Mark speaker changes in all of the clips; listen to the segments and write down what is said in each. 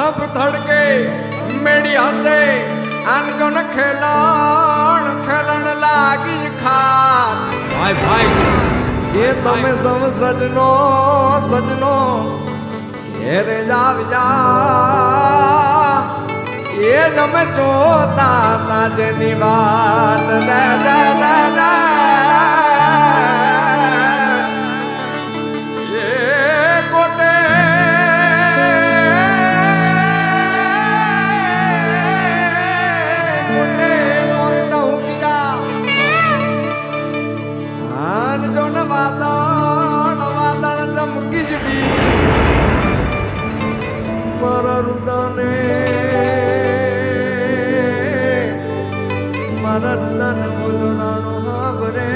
Speaker 1: थप थड़के मेड़िया से अनगुन खिलौन खेलन लागी खाल
Speaker 2: भाई भाई।
Speaker 1: ये तम सब सजनो सजनो घेरे जाव जा ये जम चोता ना जनी बात दे। মারান্নান বলো না মহাবরে।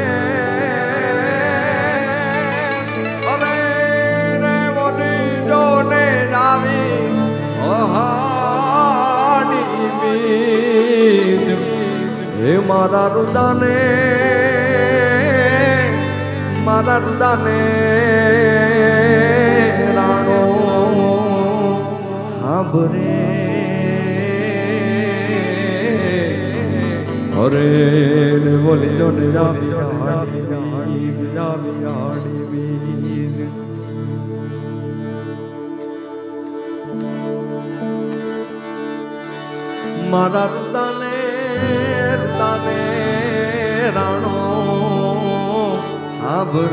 Speaker 1: অরে রে বলি জনে যাবি অহানি বীজ। হে মারার দানে মারার দানে রানো হাবরে। હરે બોલી જો ને જા બિહારી જા બિહારી વીર મારા તને તને રાણો આભર